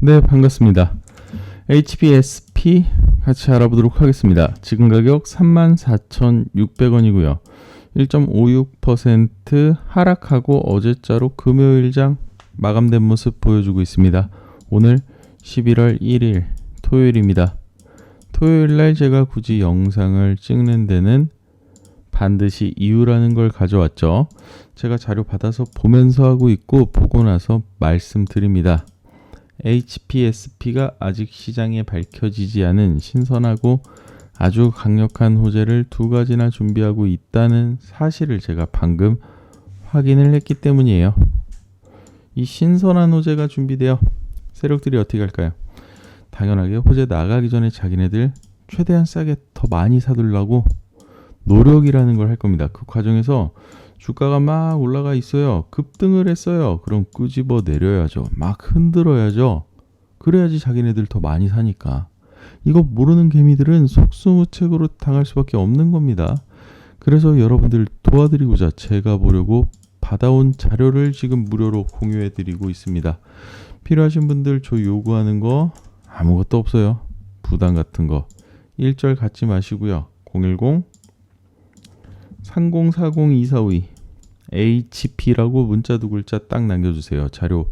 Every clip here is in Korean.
네, 반갑습니다. HBSP 같이 알아보도록 하겠습니다. 지금 가격 34,600원이고요. 1.56% 하락하고 어제자로 금요일장 마감된 모습 보여주고 있습니다. 오늘 11월 1일 토요일입니다. 토요일 날 제가 굳이 영상을 찍는 데는 반드시 이유라는 걸 가져왔죠. 제가 자료 받아서 보면서 하고 있고 보고 나서 말씀드립니다. HPSP가 아직 시장에 밝혀지지 않은 신선하고 아주 강력한 호재를 두 가지나 준비하고 있다는 사실을 제가 방금 확인을 했기 때문이에요. 이 신선한 호재가 준비되어 세력들이 어떻게 할까요? 당연하게 호재 나가기 전에 자기네들 최대한 싸게 더 많이 사두려고 노력이라는 걸 할 겁니다. 그 과정에서 주가가 막 올라가 있어요. 급등을 했어요. 그럼 끄집어 내려야죠. 막 흔들어야죠. 그래야지 자기네들 더 많이 사니까. 이거 모르는 개미들은 속수무책으로 당할 수밖에 없는 겁니다. 그래서 여러분들 도와드리고자 제가 보려고 받아온 자료를 지금 무료로 공유해 드리고 있습니다. 필요하신 분들 저 요구하는 거 아무것도 없어요. 부담 같은 거. 일절 갖지 마시고요. 010 3040-2452 HP라고 문자 두 글자 딱 남겨주세요. 자료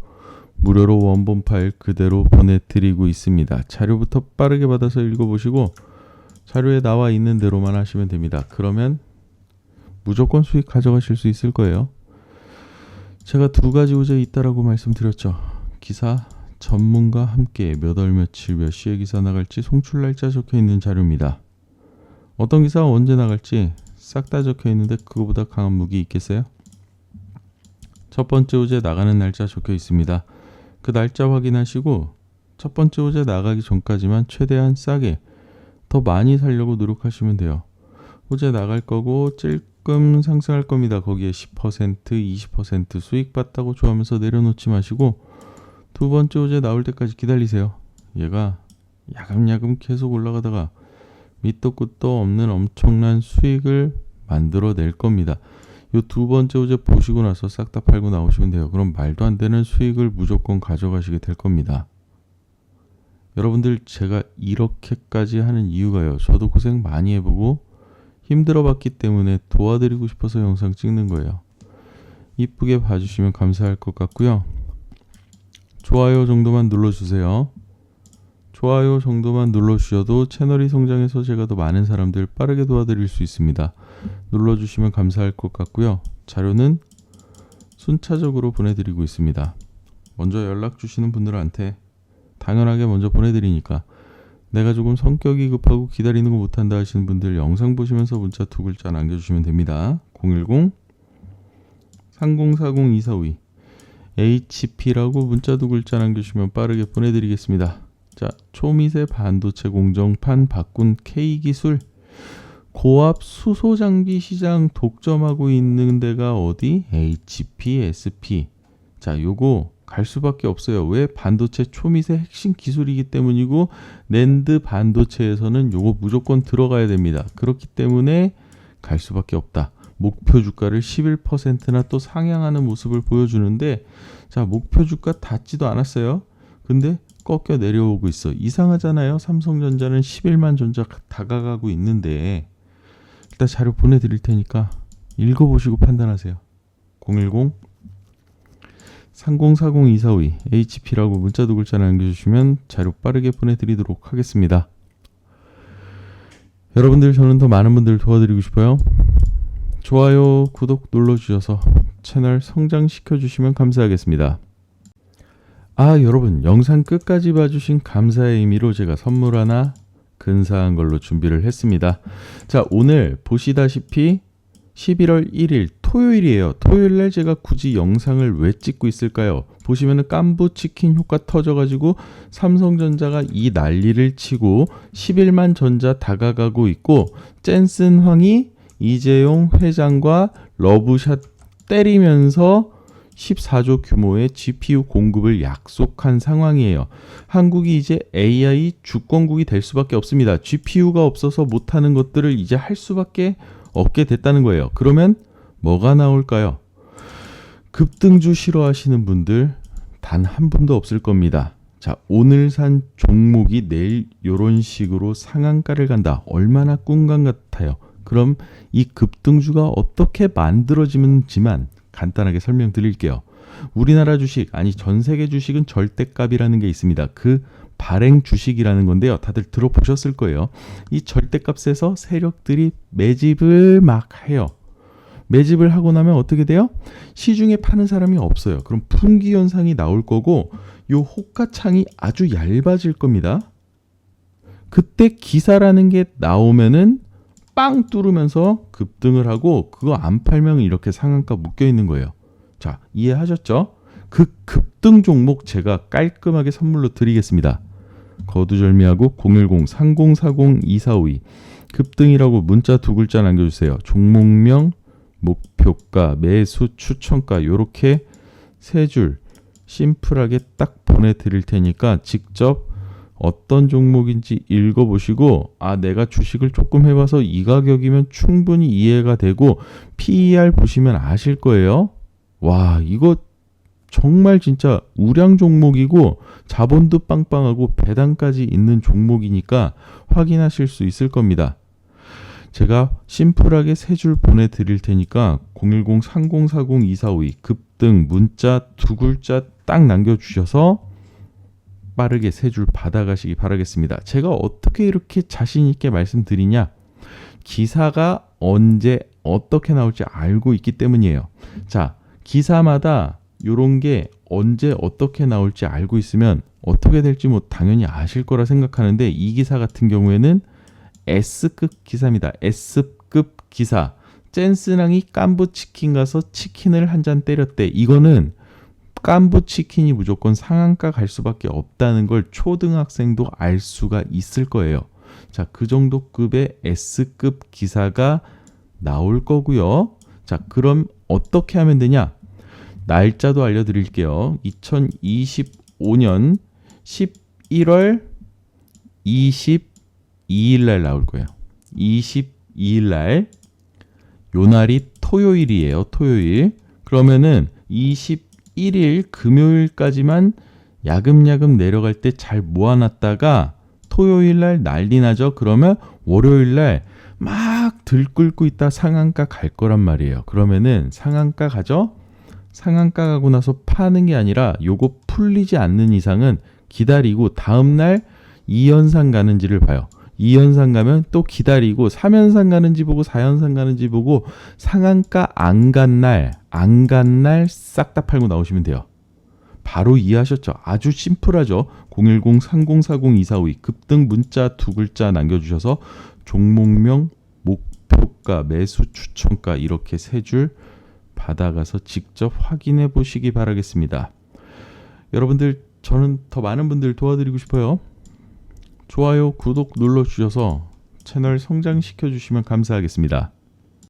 무료로 원본 파일 그대로 보내드리고 있습니다. 자료부터 빠르게 받아서 읽어보시고 자료에 나와 있는 대로만 하시면 됩니다. 그러면 무조건 수익 가져가실 수 있을 거예요. 제가 두 가지 호재 있다라고 말씀드렸죠. 기사 전문가 함께 몇 월 며칠 몇 시에 기사 나갈지 송출 날짜 적혀 있는 자료입니다. 어떤 기사가 언제 나갈지 싹 다 적혀 있는데 그거보다 강한 무기 있겠어요? 첫 번째 호재 나가는 날짜 적혀 있습니다. 그 날짜 확인하시고 첫 번째 호재 나가기 전까지만 최대한 싸게 더 많이 살려고 노력하시면 돼요. 호재 나갈 거고 찔끔 상승할 겁니다. 거기에 10% 20% 수익 봤다고 좋아하면서 내려놓지 마시고 두 번째 호재 나올 때까지 기다리세요. 얘가 야금야금 계속 올라가다가 밑도 끝도 없는 엄청난 수익을 만들어낼 겁니다. 요두 번째 호재 보시고 나서 싹 다 팔고 나오시면 돼요. 그럼 말도 안 되는 수익을 무조건 가져가시게 될 겁니다. 여러분들 제가 이렇게까지 하는 이유가요. 저도 고생 많이 해보고 힘들어 봤기 때문에 도와드리고 싶어서 영상 찍는 거예요. 이쁘게 봐주시면 감사할 것 같고요. 좋아요 정도만 눌러주세요. 좋아요 정도만 눌러주셔도 채널이 성장해서 제가 더 많은 사람들 빠르게 도와드릴 수 있습니다. 눌러주시면 감사할 것 같고요. 자료는 순차적으로 보내드리고 있습니다. 먼저 연락 주시는 분들한테 당연하게 먼저 보내드리니까 내가 조금 성격이 급하고 기다리는 거 못한다 하시는 분들 영상 보시면서 문자 두 글자 남겨주시면 됩니다. 010 3040-2452 HP라고 문자 두 글자 남겨주시면 빠르게 보내드리겠습니다. 자, 초미세 반도체 공정판 바꾼 K기술 고압 수소 장비 시장 독점하고 있는 데가 어디? HP, SP. 자, 요거 갈 수밖에 없어요. 왜? 반도체 초미세 핵심 기술이기 때문이고 낸드 반도체에서는 요거 무조건 들어가야 됩니다. 그렇기 때문에 갈 수밖에 없다. 목표 주가를 11%나 또 상향하는 모습을 보여주는데 자, 목표 주가 닿지도 않았어요. 근데 꺾여 내려오고 있어. 이상하잖아요. 삼성전자는 11만 전자 다가가고 있는데 일단 자료 보내드릴 테니까 읽어보시고 판단하세요. 010 3040-2452 HP라고 문자 두 글자 남겨주시면 자료 빠르게 보내드리도록 하겠습니다. 여러분들 저는 더 많은 분들 도와드리고 싶어요. 좋아요, 구독 눌러주셔서 채널 성장시켜 주시면 감사하겠습니다. 아, 여러분, 영상 끝까지 봐주신 감사의 의미로 제가 선물 하나 근사한 걸로 준비를 했습니다. 자, 오늘 보시다시피 11월 1일 토요일이에요. 토요일 날 제가 굳이 영상을 왜 찍고 있을까요? 보시면은 깐부 치킨 효과 터져가지고 삼성전자가 이 난리를 치고 11만 전자 다가가고 있고 젠슨 황이 이재용 회장과 러브샷 때리면서 14조 규모의 GPU 공급을 약속한 상황이에요. 한국이 이제 AI 주권국이 될 수밖에 없습니다. GPU가 없어서 못하는 것들을 이제 할 수밖에 없게 됐다는 거예요. 그러면 뭐가 나올까요? 급등주 싫어하시는 분들 단 한 분도 없을 겁니다. 자, 오늘 산 종목이 내일 요런 식으로 상한가를 간다. 얼마나 꿈감 같아요. 그럼 이 급등주가 어떻게 만들어지는지만 간단하게 설명드릴게요. 우리나라 주식, 아니 전 세계 주식은 절대값이라는 게 있습니다. 그 발행 주식이라는 건데요. 다들 들어보셨을 거예요. 이 절대값에서 세력들이 매집을 막 해요. 매집을 하고 나면 어떻게 돼요? 시중에 파는 사람이 없어요. 그럼 풍기 현상이 나올 거고 요 호가창이 아주 얇아질 겁니다. 그때 기사라는 게 나오면은 빵 뚫으면서 급등을 하고 그거 안 팔면 이렇게 상한가 묶여 있는 거예요. 자, 이해하셨죠? 그 급등 종목 제가 깔끔하게 선물로 드리겠습니다. 거두절미하고 010-3040-2452 급등이라고 문자 두 글자 남겨주세요. 종목명, 목표가, 매수, 추천가 요렇게 세 줄 심플하게 딱 보내드릴 테니까 직접 어떤 종목인지 읽어보시고 아 내가 주식을 조금 해봐서 이 가격이면 충분히 이해가 되고 PER 보시면 아실 거예요. 와 이거 정말 진짜 우량 종목이고 자본도 빵빵하고 배당까지 있는 종목이니까 확인하실 수 있을 겁니다. 제가 심플하게 세 줄 보내드릴 테니까 010-3040-2452 급등 문자 두 글자 딱 남겨주셔서 빠르게 세 줄 받아가시기 바라겠습니다. 제가 어떻게 이렇게 자신 있게 말씀드리냐? 기사가 언제 어떻게 나올지 알고 있기 때문이에요. 자, 기사마다 요런 게 언제 어떻게 나올지 알고 있으면 어떻게 될지 뭐 당연히 아실 거라 생각하는데 이 기사 같은 경우에는 S급 기사입니다. S급 기사. 젠스랑이 깐부 치킨 가서 치킨을 한 잔 때렸대. 이거는 깐부 치킨이 무조건 상한가 갈 수밖에 없다는 걸 초등학생도 알 수가 있을 거예요. 자, 그 정도 급의 S급 기사가 나올 거고요. 자, 그럼 어떻게 하면 되냐? 날짜도 알려드릴게요. 2025년 11월 22일 날 나올 거예요. 22일 날. 요 날이 토요일이에요. 토요일. 그러면은 21일 금요일까지만 야금야금 내려갈 때 잘 모아놨다가 토요일 날 난리 나죠. 그러면 월요일 날 막 들끓고 있다 상한가 갈 거란 말이에요. 그러면은 상한가 가죠? 상한가 가고 나서 파는 게 아니라 요거 풀리지 않는 이상은 기다리고 다음날 2연상 가는지를 봐요. 2연상 가면 또 기다리고 3연상 가는지 보고 4연상 가는지 보고 상한가 안 간 날, 안 간 날 싹 다 팔고 나오시면 돼요. 바로 이해하셨죠? 아주 심플하죠? 010-3040-2452 급등 문자 두 글자 남겨주셔서 종목명, 목표가, 매수 추천가 이렇게 세 줄 받아가서 직접 확인해 보시기 바라겠습니다. 여러분들 저는 더 많은 분들 도와드리고 싶어요. 좋아요, 구독 눌러주셔서 채널 성장시켜 주시면 감사하겠습니다.